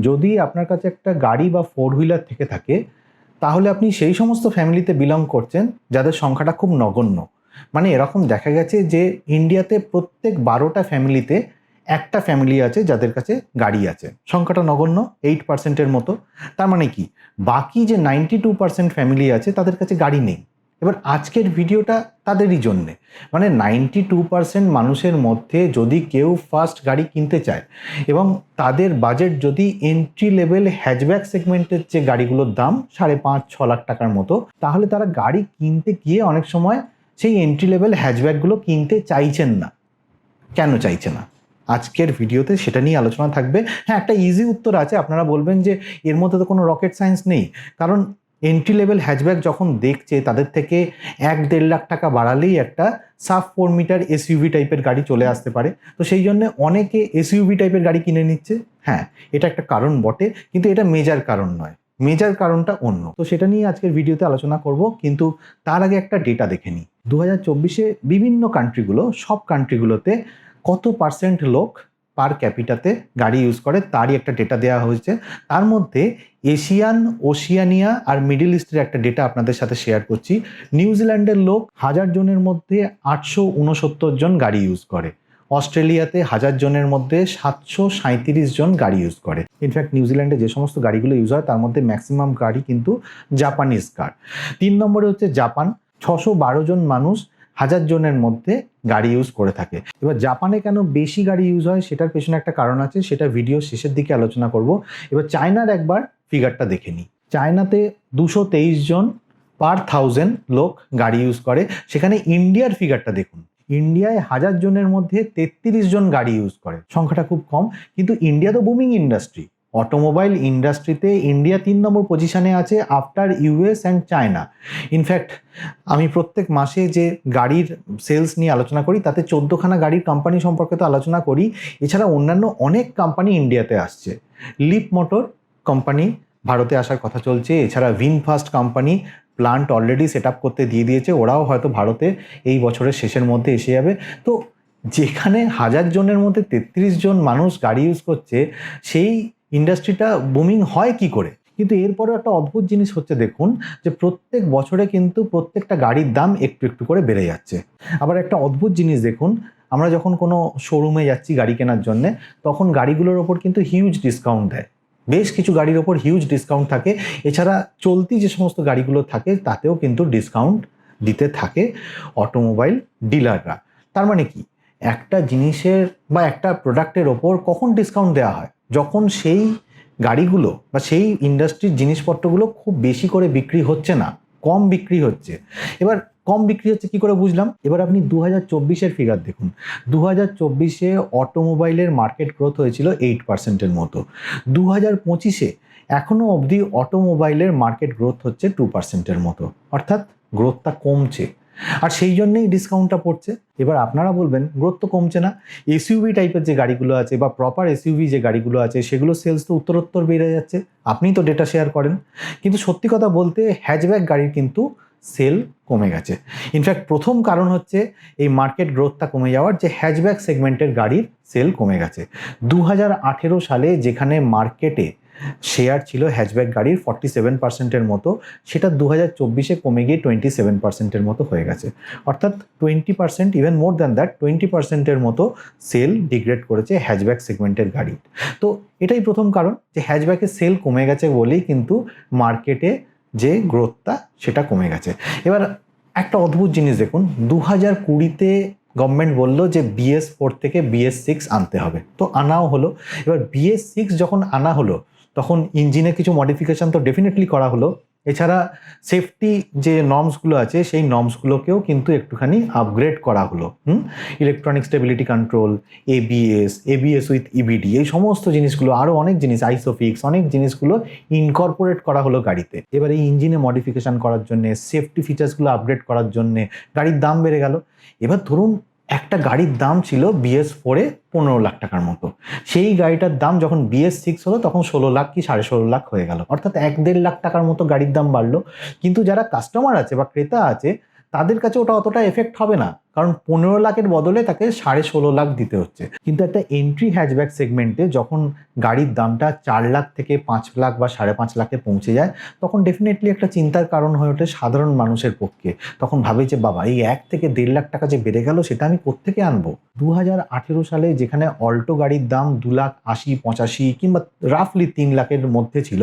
যদি আপনার কাছে একটা গাড়ি বা ফোর হুইলার থেকে থাকে, তাহলে আপনি সেই সমস্ত ফ্যামিলিতে বিলং করছেন, যাদের সংখ্যাটা খুব নগণ্য। মানে এরকম দেখা গেছে যে ইন্ডিয়াতে প্রত্যেক বারোটা ফ্যামিলিতে একটা ফ্যামিলি আছে যাদের কাছে গাড়ি আছে। সংখ্যাটা নগণ্য এইট পার্সেন্টের মতো। তার মানে কি? বাকি যে নাইনটি টু পার্সেন্ট ফ্যামিলি আছে, তাদের কাছে গাড়ি নেই। এবার আজকের ভিডিওটা তাদেরই জন্যে। মানে নাইনটি টু পার্সেন্ট মানুষের মধ্যে যদি কেউ ফার্স্ট গাড়ি কিনতে চায় এবং তাদের বাজেট যদি এন্ট্রি লেভেল হ্যাচব্যাক সেগমেন্টের যে গাড়িগুলোর দাম সাড়ে পাঁচ, ছ লাখ টাকার মতো, তাহলে তারা গাড়ি কিনতে গিয়ে অনেক সময় সেই এন্ট্রি লেভেল হ্যাচব্যাকগুলো কিনতে চাইছেন না। কেন চাইছে না? আজকের ভিডিওতে সেটা নিয়ে আলোচনা থাকবে। হ্যাঁ একটা ইজি উত্তর আছে। আপনারা বলবেন যে এর মধ্যে তো কোনো রকেট সায়েন্স নেই। কারণ এন্ট্রি লেভেল হ্যাচব্যাক যখন দেখছে, তাদের থেকে এক দেড় লাখ টাকা বাড়ালেই একটা সাব ফোর মিটার এসইউভি টাইপের গাড়ি চলে আসতে পারে। তো সেই জন্য অনেকে এসইউভি টাইপের গাড়ি কিনে নিচ্ছে। হ্যাঁ এটা একটা কারণ বটে, কিন্তু এটা মেজার কারণ নয়। মেজার কারণটা অন্য। তো সেটা নিয়ে আজকের ভিডিওতে আলোচনা করব, কিন্তু তার আগে একটা ডেটা দেখে নিই। দু হাজার চব্বিশে বিভিন্ন কান্ট্রিগুলো সব কান্ট্রিগুলোতে কত পার্সেন্ট লোক পার ক্যাপিটাতে গাড়ি ইউজ করে, তারই একটা ডেটা দেওয়া হয়েছে। তার মধ্যে এশিয়ান ওশিয়ানিয়া আর মিডিল ইস্টের একটা ডেটা আপনাদের সাথে শেয়ার করছি। নিউজিল্যান্ডের লোক হাজার জনের মধ্যে আটশো উনসত্তর জন গাড়ি ইউজ করে। অস্ট্রেলিয়াতে হাজার জনের মধ্যে সাতশো সাঁত্রিশ জন গাড়ি ইউজ করে। ইনফ্যাক্ট নিউজিল্যান্ডে যে সমস্ত গাড়িগুলো ইউজ হয়, তার মধ্যে ম্যাক্সিমাম গাড়ি কিন্তু জাপানিজ কার তিন নম্বরে হচ্ছে জাপান ছশো বারো জন মানুষ হাজার জনের মধ্যে গাড়ি ইউজ করে থাকে। এবার জাপানে কেন বেশি গাড়ি ইউজ হয় সেটার পেছনে একটা কারণ আছে, সেটা ভিডিও শেষের দিকে আলোচনা করব। এবার চায়নার একবার ফিগারটা দেখে নিই। চায়নাতে দুশো তেইশ জন পার থাউজেন্ড লোক গাড়ি ইউজ করে। সেখানে ইন্ডিয়ার ফিগারটা দেখুন। ইন্ডিয়ায় হাজার জনের মধ্যে তেত্রিশ জন গাড়ি ইউজ করে। সংখ্যাটা খুব কম। কিন্তু ইন্ডিয়া তো বুমিং ইন্ডাস্ট্রি অটোমোবাইল ইন্ডাস্ট্রিতে ইন্ডিয়া তিন নম্বর পজিশানে আছে after US and China in fact আমি প্রত্যেক মাসে যে গাড়ির সেলস নিয়ে আলোচনা করি, তাতে চোদ্দোখানা গাড়ির কোম্পানি সম্পর্কে তো আলোচনা করি। এছাড়া অন্যান্য অনেক কোম্পানি ইন্ডিয়াতে আসছে। লিপ মোটর কোম্পানি ভারতে আসার কথা চলছে। এছাড়া VinFast company plant already set up করতে দিয়ে দিয়েছে। ওরাও হয়তো ভারতে এই বছরের শেষের মধ্যে এসে যাবে। তো যেখানে হাজার জনের মধ্যে তেত্রিশ জন মানুষ গাড়ি ইউজ করছে, সেই ইন্ডাস্ট্রিটা বুমিং হয় কি করে? কিন্তু এরপরেও একটা অদ্ভুত জিনিস হচ্ছে দেখুন, যে প্রত্যেক বছরে কিন্তু প্রত্যেকটা গাড়ির দাম একটু একটু করে বেড়ে যাচ্ছে। আবার একটা অদ্ভুত জিনিস দেখুন, আমরা যখন কোনো শোরুমে যাচ্ছি গাড়ি কেনার জন্যে, তখন গাড়িগুলোর ওপর কিন্তু হিউজ ডিসকাউন্ট দেয়। বেশ কিছু গাড়ির ওপর হিউজ ডিসকাউন্ট থাকে। এছাড়া চলতি যে সমস্ত গাড়িগুলো থাকে, তাতেও কিন্তু ডিসকাউন্ট দিতে থাকে অটোমোবাইল ডিলাররা তার মানে কি? একটা জিনিসের বা একটা প্রোডাক্টের ওপর কখন ডিসকাউন্ট দেওয়া হয়? যখন সেই গাড়িগুলো বা সেই ইন্ডাস্ট্রির জিনিসপত্রগুলো খুব বেশি করে বিক্রি হচ্ছে না, কম বিক্রি হচ্ছে। এবার কম বিক্রি হচ্ছে কি করে বুঝলাম? এবার আপনি দু হাজার চব্বিশের ফিগার দেখুন। দু হাজার চব্বিশে অটোমোবাইলের মার্কেট গ্রোথ হয়েছিল এইট পার্সেন্টের মতো। দু হাজার পঁচিশে এখনও অবধি অটোমোবাইলের মার্কেট গ্রোথ হচ্ছে টু পার্সেন্টের মতো। অর্থাৎ গ্রোথটা কমছে। আর সেই জন্যেই ডিসকাউন্টটা পড়ছে। এবার আপনারা বলবেন গ্রোথ তো কমছে না। এসইউভি টাইপের যে গাড়িগুলো আছে বা প্রপার এসইউভি যে গাড়িগুলো আছে সেগুলো সেলস তো উত্তরোত্তর বেড়ে যাচ্ছে। আপনিই তো ডেটা শেয়ার করেন। কিন্তু সত্যি কথা বলতে হ্যাচব্যাক গাড়ির কিন্তু সেল কমে গেছে। ইনফ্যাক্ট প্রথম কারণ হচ্ছে, এই মার্কেট গ্রোথটা কমে যাওয়ার যে হ্যাচব্যাক সেগমেন্টের গাড়ির সেল কমে গেছে। দু হাজার আঠেরো সালে যেখানে মার্কেটে শেয়ার ছিল হ্যাচব্যাক গাড়ির ফর্টি সেভেন পার্সেন্টের মতো, সেটা দু হাজার চব্বিশে কমে গিয়ে টোয়েন্টি সেভেন পার্সেন্টের মতো হয়ে গেছে। অর্থাৎ twenty percent even more than that twenty পার্সেন্টের মতো সেল ডিগ্রেড করেছে হ্যাচব্যাক সেগমেন্টের গাড়ি। তো এটাই প্রথম কারণ যে হ্যাচব্যাকের সেল কমে গেছে বলেই কিন্তু মার্কেটে যে গ্রোথটা সেটা কমে গেছে। এবার একটা অদ্ভুত জিনিস দেখুন দু হাজার কুড়িতে গভর্নমেন্ট বলল যে বিএস ফোর থেকে বিএস সিক্স আনতে হবে। তো আনাও হলো। এবার বিএস সিক্স যখন আনা হলো তখন ইঞ্জিনে কিছু মডিফিকেশান তো ডেফিনেটলি করা হলো। এছাড়া সেফটি যে নর্মসগুলো আছে, সেই নর্মসগুলোকেও কিন্তু একটুখানি আপগ্রেড করা হলো। হুম? Electronic stability control ABS ABS with EBD এই সমস্ত জিনিসগুলো আরও অনেক জিনিস আইসোফিক্স অনেক জিনিসগুলো ইনকর্পোরেট করা হলো গাড়িতে। এবার এই ইঞ্জিনে মডিফিকেশান করার জন্যে সেফটি ফিচার্সগুলো আপগ্রেড করার জন্যে গাড়ির দাম বেড়ে গেল। এবার ধরুন একটা গাড়ির দাম ছিল বিএস ফোরে পনেরো লাখ টাকার মতো। সেই গাড়িটার দাম যখন বিএস সিক্স হলো, তখন ষোলো লাখ কি সাড়ে ষোলো লাখ হয়ে গেল। অর্থাৎ এক দেড় লাখ টাকার মতো গাড়ির দাম বাড়লো। কিন্তু যারা কাস্টমার আছে বা ক্রেতা আছে, তাদের কাছে ওটা অতটা এফেক্ট হবে না। কারণ পনেরো লাখের বদলে তাকে সাড়ে ষোলো লাখ দিতে হচ্ছে। কিন্তু একটা এন্ট্রি হ্যাচব্যাক সেগমেন্টে যখন গাড়ির দামটা চার লাখ থেকে পাঁচ লাখ বা সাড়ে পাঁচ লাখে পৌঁছে যায়, তখন ডেফিনেটলি একটা চিন্তার কারণ হয়ে ওঠে সাধারণ মানুষের পক্ষে। তখন ভাবে যে, বাবা, এই এক থেকে দেড় লাখ টাকা যে বেড়ে গেল, সেটা আমি কোত্থেকে আনব? দু হাজার আঠেরো সালে যেখানে অল্টো গাড়ির দাম দু লাখ আশি, পঁচাশি কিংবা রাফলি তিন লাখের মধ্যে ছিল,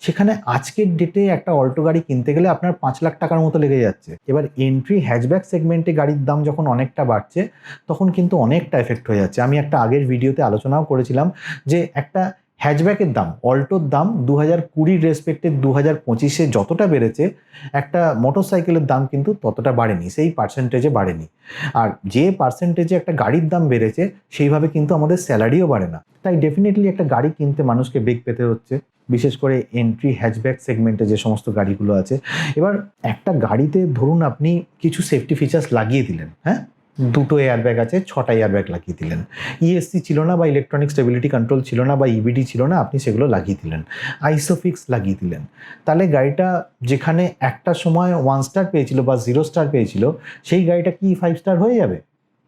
সেখানে আজকের ডেটে একটা অল্টো গাড়ি কিনতে গেলে আপনার পাঁচ লাখ টাকার মতো লেগে যাচ্ছে। এবার এন্ট্রি হ্যাচব্যাক সেগমেন্টে গাড়ির দাম যখন অনেকটা বাড়ছে, তখন কিন্তু অনেকটা এফেক্ট হয়ে যাচ্ছে। আমি একটা আগের ভিডিওতে আলোচনাও করেছিলাম যে একটা হ্যাচব্যাকের দাম, অল্টোর দাম দু হাজার কুড়ির রেসপেক্টে দু হাজার পঁচিশে যতটা বেড়েছে, একটা মোটর সাইকেলের দাম কিন্তু ততটা বাড়েনি, সেই পার্সেন্টেজে বাড়েনি। আর যে পার্সেন্টেজে একটা গাড়ির দাম বেড়েছে, সেইভাবে কিন্তু আমাদের স্যালারিও বাড়ে না। তাই ডেফিনেটলি একটা গাড়ি কিনতে মানুষকে বেগ পেতে হচ্ছে, বিশেষ করে এন্ট্রি হ্যাচব্যাক সেগমেন্টে যে সমস্ত গাড়িগুলো আছে। এবার একটা গাড়িতে ধরুন আপনি কিছু সেফটি ফিচার্স লাগিয়ে দিলেন হ্যাঁ? দুটো এয়ারব্যাগ আছে ছটা এয়ারব্যাগ লাগিয়ে দিলেন। ইএসসি ছিল না বা ইলেকট্রনিক স্টেবিলিটি কন্ট্রোল ছিল না বা ইবিডি ছিল না, আপনি সেগুলো লাগিয়ে দিলেন। আইসোফিক্স লাগিয়ে দিলেন। তাহলে গাড়িটা যেখানে একটা সময় ওয়ান স্টার পেয়েছিল বা জিরো স্টার পেয়েছিল, সেই গাড়িটা কি ফাইভ স্টার হয়ে যাবে?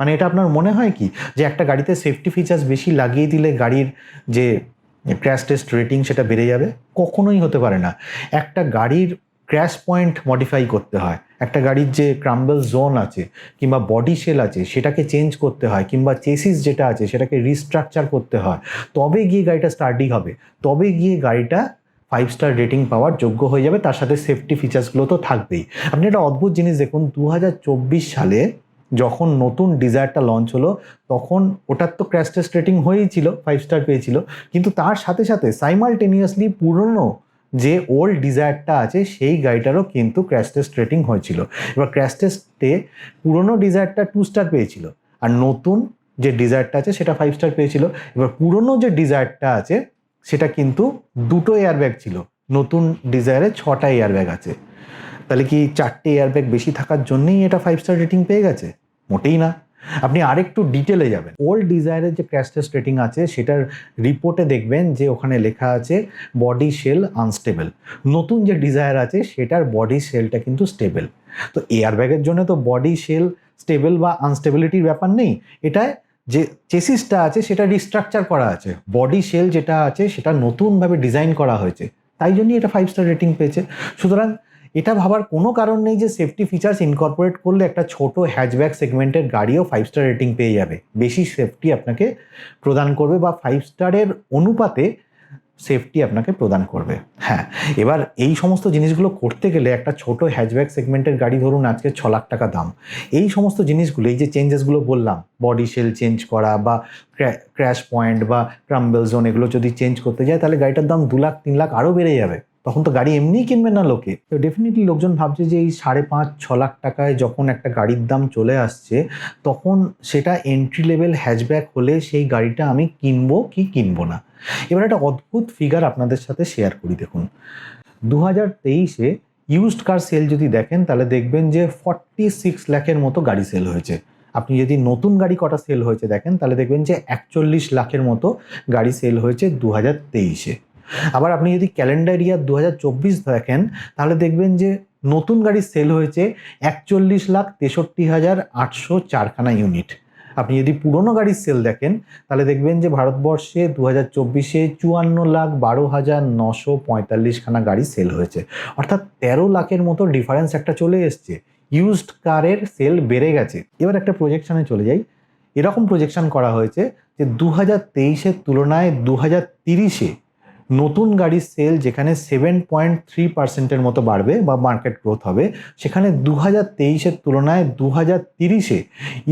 মানে এটা আপনার মনে হয় কি? যে একটা গাড়িতে সেফটি ফিচার্স বেশি লাগিয়ে দিলে গাড়ির যে ক্র্যাশ টেস্ট রেটিং সেটা বেড়ে যাবে? কখনোই হতে পারে না। একটা গাড়ির ক্র্যাশ পয়েন্ট মডিফাই করতে হয়। একটা গাড়ির যে ক্রাম্বল জোন আছে কিংবা বডি শেল আছে, সেটাকে চেঞ্জ করতে হয় কিংবা চেসিস যেটা আছে, সেটাকে রিস্ট্রাকচার করতে হয়। তবে গিয়ে গাড়িটা স্টার্টই হবে। তবে গিয়ে গাড়িটা ফাইভ স্টার রেটিং পাওয়ার যোগ্য হয়ে যাবে। তার সাথে সেফটি ফিচার্সগুলো তো থাকবেই। আপনি একটা অদ্ভুত জিনিস দেখুন দু হাজার চব্বিশ সালে যখন নতুন ডিজায়ারটা লঞ্চ হলো, তখন ওটার তো ক্র্যাশ টেস্ট রেটিং হয়েই ছিল ফাইভ স্টার পেয়েছিল। কিন্তু তার সাথে সাথে সাইমালটেনিয়াসলি পুরনো যে ওল্ড ডিজায়ারটা আছে, সেই গাড়িটারও কিন্তু ক্র্যাশ টেস্ট রেটিং হয়েছিল। এবার ক্র্যাশ টেস্টে পুরনো ডিজায়ারটা টু স্টার পেয়েছিল, আর নতুন যে ডিজায়ারটা আছে, সেটা ফাইভ স্টার পেয়েছিল। এবার পুরনো যে ডিজায়ারটা আছে, সেটা কিন্তু দুটো এয়ারব্যাগ ছিল, নতুন ডিজায়ারে ছটা এয়ারব্যাগ আছে। তাহলে কি চারটে এয়ারব্যাগ বেশি থাকার জন্যেই এটা ফাইভ স্টার রেটিং পেয়ে গেছে? মোটেই না। আপনি আরেকটু ডিটেলে যাবেন। ওল্ড ডিজায়ারের যে ক্র্যাশ টেস্ট রেটিং আছে, সেটার রিপোর্টে দেখবেন যে ওখানে লেখা আছে বডি শেল আনস্টেবল নতুন যে ডিজায়ার আছে, সেটার বডি শেলটা কিন্তু স্টেবল তো এয়ারব্যাগের জন্য তো বডি শেল স্টেবল বা আনস্টেবিলিটির ব্যাপার নেই। এটায় যে চেসিসটা আছে, সেটা রিস্ট্রাকচার করা আছে। বডি শেল যেটা আছে, সেটা নতুনভাবে ডিজাইন করা হয়েছে। তাই জন্যই এটা ফাইভ স্টার রেটিং পেয়েছে। সুতরাং এটা ভাবার কোনো কারণ নেই যে সেফটি ফিচার্স ইনকর্পোরেট করলে একটা ছোট হ্যাচব্যাক সেগমেন্টের গাড়িও ফাইভ স্টার রেটিং পেয়ে যাবে। বেশি সেফটি আপনাকে প্রদান করবে বা ফাইভ স্টারের অনুপাতে সেফটি আপনাকে প্রদান করবে। হ্যাঁ এবার এই সমস্ত জিনিসগুলো করতে গেলে একটা ছোট হ্যাচব্যাক সেগমেন্টের গাড়ি ধরুন আজকে ছ লাখ টাকা দাম। এই সমস্ত জিনিসগুলো, এই যে চেঞ্জেসগুলো বললাম বডি শেল চেঞ্জ করা বা ক্র্যাশ পয়েন্ট বা ক্রাম্বেল জোন এগুলো যদি চেঞ্জ করতে যায়, তাহলে গাড়িটার দাম দু লাখ, তিন লাখ আরও বেড়ে যাবে। তখন তো গাড়ি এমনিই কিনবে না লোকে। তো ডেফিনেটলি লোকজন ভাবছে যে এই সাড়ে পাঁচ, ছ লাখ টাকায় যখন একটা গাড়ির দাম চলে আসছে, তখন সেটা এন্ট্রি লেভেল হ্যাচব্যাক হলে সেই গাড়িটা আমি কিনবো কি কিনবো না। এবার একটা অদ্ভুত ফিগার আপনাদের সাথে শেয়ার করি দেখুন। দু হাজার তেইশে ইউজড কার সেল যদি দেখেন, তাহলে দেখবেন যে ফর্টি সিক্স লাখের মতো গাড়ি সেল হয়েছে। আপনি যদি নতুন গাড়ি কটা সেল হয়েছে দেখেন, তাহলে দেখবেন যে একচল্লিশ লাখের মতো গাড়ি সেল হয়েছে দু হাজার তেইশে। আবার আপনি যদি ক্যালেন্ডার ইয়ার দু হাজার চব্বিশ দেখেন, তাহলে দেখবেন যে নতুন গাড়ি সেল হয়েছে একচল্লিশ লাখ তেষট্টি হাজার আটশো চারখানা ইউনিট আপনি যদি পুরনো গাড়ির সেল দেখেন, তাহলে দেখবেন যে ভারতবর্ষে দু হাজার চব্বিশে চুয়ান্ন লাখ বারো হাজার নশো পঁয়তাল্লিশখানা গাড়ি সেল হয়েছে। অর্থাৎ তেরো লাখের মতো ডিফারেন্স একটা চলে এসছে। ইউজড কারের সেল বেড়ে গেছে। এবার একটা প্রজেকশানে চলে যাই। এরকম প্রজেকশন করা হয়েছে যে দু হাজার তেইশের তুলনায় দু হাজার তিরিশে নতুন গাড়ির সেল যেখানে সেভেন পয়েন্ট থ্রি পার্সেন্টের মতো বাড়বে বা মার্কেট গ্রোথ হবে, সেখানে দু হাজার তেইশের তুলনায় দু হাজার তিরিশে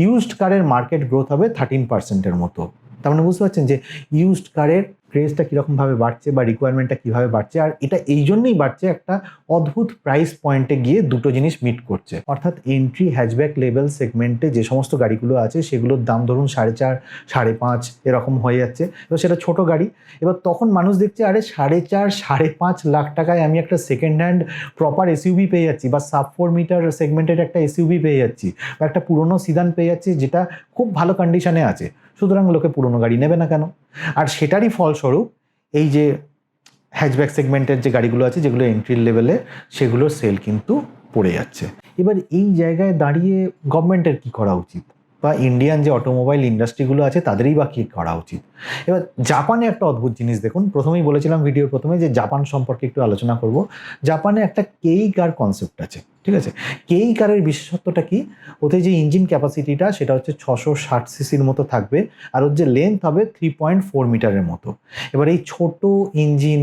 ইউজড কারের মার্কেট গ্রোথ হবে থার্টিন পার্সেন্টের মতো। তার মানে বুঝতে পারছেন যে ইউজড কারের ক্রেজটা কীরকমভাবে বাড়ছে বা রিকোয়ারমেন্টটা কীভাবে বাড়ছে, আর এটা এই জন্যই বাড়ছে একটা অদ্ভুত প্রাইস পয়েন্টে গিয়ে দুটো জিনিস মিট করছে। অর্থাৎ এন্ট্রি হ্যাচব্যাক লেভেল সেগমেন্টে যে সমস্ত গাড়িগুলো আছে, সেগুলোর দাম ধরুন সাড়ে চার, সাড়ে পাঁচ এরকম হয়ে যাচ্ছে। এবার সেটা ছোট গাড়ি, এবার তখন মানুষ দেখছে, আরে সাড়ে চার, সাড়ে পাঁচ লাখ টাকায় আমি একটা সেকেন্ড হ্যান্ড প্রপার এসইউবি পেয়ে যাচ্ছি বা সাব ফোর মিটার সেগমেন্টের একটা এসইউবি পেয়ে যাচ্ছি বা একটা পুরনো সিদান পেয়ে যাচ্ছি, যেটা খুব ভালো কন্ডিশনে আছে। সুতরাং লোকে পুরনো গাড়ি নেবে না কেন? আর সেটারই ফলস্বরূপ এই যে হ্যাচব্যাক সেগমেন্টের যে গাড়িগুলো আছে, যেগুলো এন্ট্রি লেভেলে সেগুলোর সেল কিন্তু পড়ে যাচ্ছে। এবার এই জায়গায় দাঁড়িয়ে গভর্নমেন্টের কি করা উচিত? বা ইন্ডিয়ান যে অটোমোবাইল ইন্ডাস্ট্রিগুলো আছে, তাদেরই বা কী করা উচিত? এবার জাপানে একটা অদ্ভুত জিনিস দেখুন, প্রথমেই বলেছিলাম ভিডিওর প্রথমে যে জাপান সম্পর্কে একটু আলোচনা করব। জাপানে একটা কেই কার কনসেপ্ট আছে, ঠিক আছে? কেই কারের বিশেষত্বটা কি? ওতে যে ইঞ্জিন ক্যাপাসিটিটা সেটা হচ্ছে ছশো ষাট সিসির মতো থাকবে, আর ওর যে লেন্থ হবে থ্রি পয়েন্ট ফোর মিটারের মতো। এবার এই ছোট ইঞ্জিন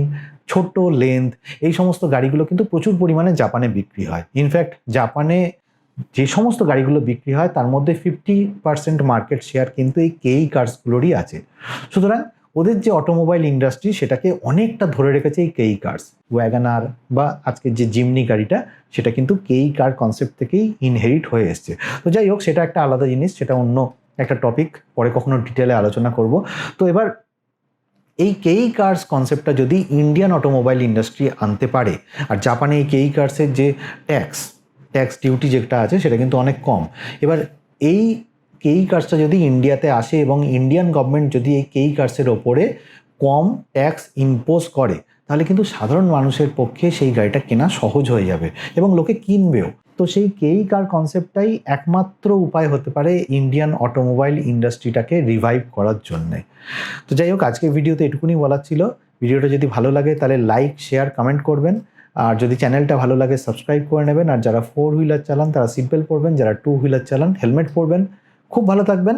ছোট লেন্থ এই সমস্ত গাড়িগুলো কিন্তু প্রচুর পরিমাণে জাপানে বিক্রি হয়। ইনফ্যাক্ট জাপানে যে সমস্ত গাড়িগুলো বিক্রি হয়, তার মধ্যে ফিফটি পার্সেন্ট মার্কেট শেয়ার কিন্তু এই কেই কার্সগুলোরই আছে। সুতরাং ওদের যে অটোমোবাইল ইন্ডাস্ট্রি সেটাকে অনেকটা ধরে রেখেছে এই কেই কার্স ওয়াগানার বা আজকের যে জিমনি গাড়িটা, সেটা কিন্তু কেই কার কনসেপ্ট থেকেই ইনহেরিট হয়ে এসছে। তো যাই হোক, সেটা একটা আলাদা জিনিস, সেটা অন্য একটা টপিক পরে কখনো ডিটেলে আলোচনা করব। তো এবার এই কেই কার্স কনসেপ্টটা যদি ইন্ডিয়ান অটোমোবাইল ইন্ডাস্ট্রি আনতে পারে, আর জাপানে এই কেই কার্সের যে ট্যাক্স ট্যাক্স ডিউটি যেটা আছে, সেটা কিন্তু অনেক কম। এবার এই কেই কার্সটা যদি ইন্ডিয়াতে আসে এবং ইন্ডিয়ান গভর্নমেন্ট যদি এই কেই কার্সের ওপরে কম ট্যাক্স ইম্পোজ করে, তাহলে কিন্তু সাধারণ মানুষের পক্ষে সেই গাড়িটা কেনা সহজ হয়ে যাবে এবং লোকে কিনবেও। তো সেই কেই কার কনসেপ্টটাই একমাত্র উপায় হতে পারে ইন্ডিয়ান অটোমোবাইল ইন্ডাস্ট্রিটাকে রিভাইভ করার জন্যে। তো যাই হোক, আজকের ভিডিওতে এটুকুনি বলার ছিল। ভিডিওটা যদি ভালো লাগে, তাহলে লাইক শেয়ার কমেন্ট করবেন। আর যদি চ্যানেলটা ভালো লাগে সাবস্ক্রাইব করে নেবেন। আর যারা ফোর হুইলার চালান, তারা সিট বেল্ট পরবেন। যারা টু হুইলার চালান হেলমেট পরবেন। খুব ভালো থাকবেন।